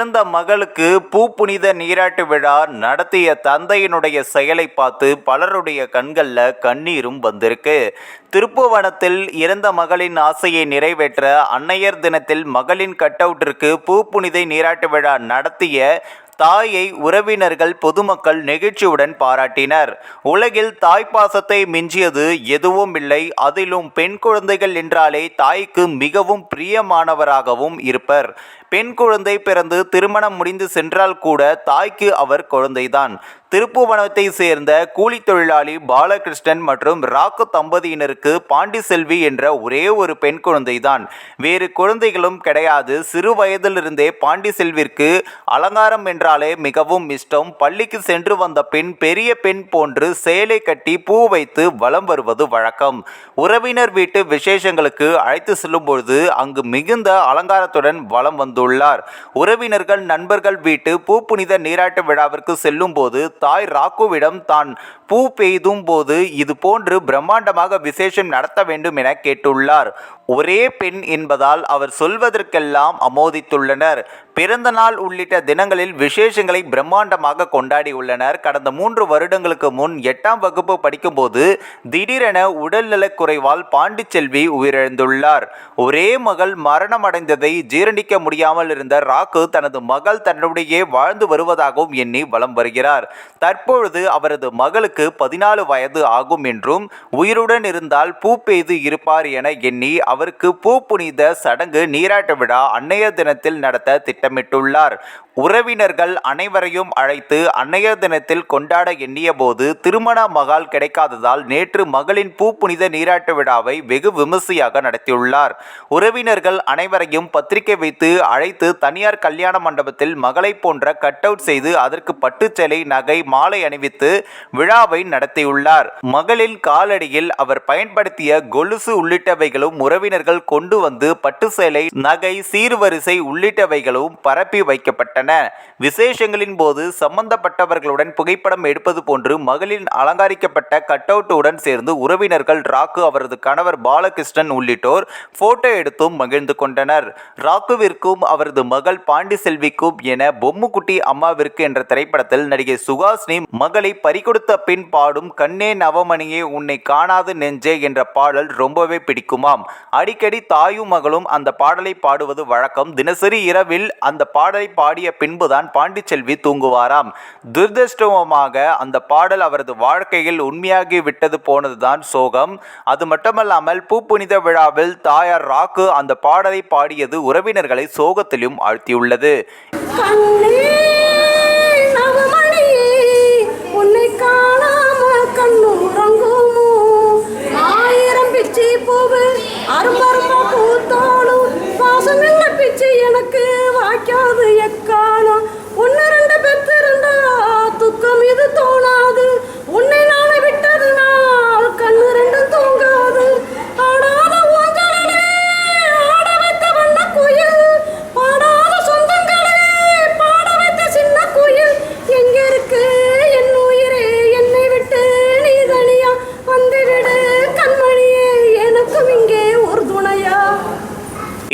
பிறந்த மகளுக்கு பூ புனித நீராட்டு விழா நடத்திய தந்தையினுடைய செயலை பார்த்து பலருடைய கண்களில் கண்ணீரும் வந்திருக்கு. திருப்புவனத்தில் இறந்த மகளின் ஆசையை நிறைவேற்ற அன்னையர் தினத்தில் மகளின் கட்டவுட்டிற்கு புனித நீராட்டு விழா நடத்திய தாயை உறவினர்கள் பொதுமக்கள் நெகிழ்ச்சியுடன் பாராட்டினர். உலகில் தாய்ப்பாசத்தை மிஞ்சியது எதுவும் இல்லை. அதிலும் பெண் குழந்தைகள் என்றாலே தாய்க்கு மிகவும் பிரியமானவராகவும் இருப்பர். பெண் குழந்தை பிறந்து திருமணம் முடிந்து சென்றால் கூட தாய்க்கு அவர் குழந்தைதான். திருப்புவனத்தை சேர்ந்த கூலி தொழிலாளி பாலகிருஷ்ணன் மற்றும் ராக்கு தம்பதியினருக்கு பாண்டி செல்வி என்ற ஒரே ஒரு பெண் குழந்தைதான். வேறு குழந்தைகளும் கிடையாது. சிறு வயதிலிருந்தே பாண்டி செல்விற்கு அலங்காரம் என்றாலே மிகவும் இஷ்டம். பள்ளிக்கு சென்று வந்த பெண் பெரிய பெண் போன்று சேலை கட்டி பூ வைத்து வலம் வருவது வழக்கம். உறவினர் வீட்டு விசேஷங்களுக்கு அழைத்து செல்லும் பொழுது அங்கு மிகுந்த அலங்காரத்துடன் வலம் வந்துள்ளார் உறவினர்கள் நண்பர்கள் வீட்டு பூப்புனித நீராட்டு விழாவிற்கு செல்லும் போது தாய் ராக்குவிடம் தான் பூ பெய்தும் போது இது போன்று பிரம்மாண்டமாக விசேஷம் நடத்த வேண்டும் என கேட்டுள்ளார். ஒரே பெண் என்பதால் அவர் சொல்வதற்கெல்லாம் அமோதித்துள்ளனர். பிறந்தநாள் உள்ளிட்ட தினங்களில் விசேஷங்களை பிரம்மாண்டமாக கொண்டாடியுள்ளனர். கடந்த மூன்று வருடங்களுக்கு முன் எட்டாம் வகுப்பு படிக்கும்போது திடீரென உடல்நலக் குறைவால் பாண்டிச்செல்வி உயிரிழந்துள்ளார். ஒரே மகள் மரணமடைந்ததை ஜீரணிக்க முடியாமல் இருந்த ராக்கு தனது மகள் தன்னுடைய வாழ்ந்து வருவதாகவும் எண்ணி வலம் வருகிறார். தற்பொழுது அவரது மகளுக்கு பதினாலு வயது ஆகும் என்றும் உயிருடன் இருந்தால் பூ பெய்து இருப்பார் என எண்ணி அவருக்கு பூ புனித சடங்கு நீராட்டு விழா அன்னைய தினத்தில் நடத்த திட்டமிட்டுள்ளார். உறவினர்கள் அனைவரையும் அழைத்து அன்னையர் தினத்தில் கொண்டாட எண்ணிய போது திருமண மகால் கிடைக்காததால் நேற்று மகளின் பூ புனித நீராட்டு விழாவை வெகு விமர்சையாக நடத்தியுள்ளார். உறவினர்கள் அனைவரையும் பத்திரிகை வைத்து அழைத்து தனியார் கல்யாண மண்டபத்தில் மகளை போன்ற கட் அவுட் செய்து அதற்கு பட்டுச்சேலை நகை மாலை அணிவித்து விழாவை நடத்தியுள்ளார். மகளின் காலடியில் அவர் பயன்படுத்திய கொலுசு உள்ளிட்டவைகளும் உறவினர்கள் கொண்டு வந்து பட்டு சேலை நகை சீர்வரிசை உள்ளிட்டவைகளும் பரப்பி வைக்கப்பட்டன. விசேஷங்களின் போது சம்பந்தப்பட்டவர்களுடன் புகைப்படம் எடுப்பது போன்று மகளின் அலங்கரிக்கப்பட்ட கட்டவுட்டுடன் சேர்ந்து உறவினர்கள் ராக்கு அவரது கணவர் பாலகிருஷ்ணன் உள்ளிட்டோர் போட்டோ எடுத்தும் மகிழ்ந்து கொண்டனர். ராக்குவிற்கும் அவரது மகள் பாண்டி செல்விக்கும் என பொம்முக்குட்டி அம்மாவிற்கு என்ற திரைப்படத்தில் நடிகை சுகாஸ்னி மகளை பறிகொடுத்த பின் பாடும் கண்ணே நவமணியே உன்னை காணாது நெஞ்சே என்ற பாடல் ரொம்பவே பிடிக்குமாம். அடிக்கடி தாயும் மகளும் அந்த பாடலை பாடுவது வழக்கம். தினசரி இரவில் அந்த பாடலை பாடிய பின்புதான் பாண்டிச்செல்வி தூங்குவாராம். துரதிருஷ்டவமாக அந்த பாடல் அவரது வாழ்க்கையில் உண்மையாகி விட்டது போனதுதான் சோகம். அது மட்டுமல்லாமல் பூப்புனித விழாவில் தாயார் ராக்கு அந்த பாடலை பாடியது உறவினர்களை சோகத்திலும் ஆழ்த்தியுள்ளது.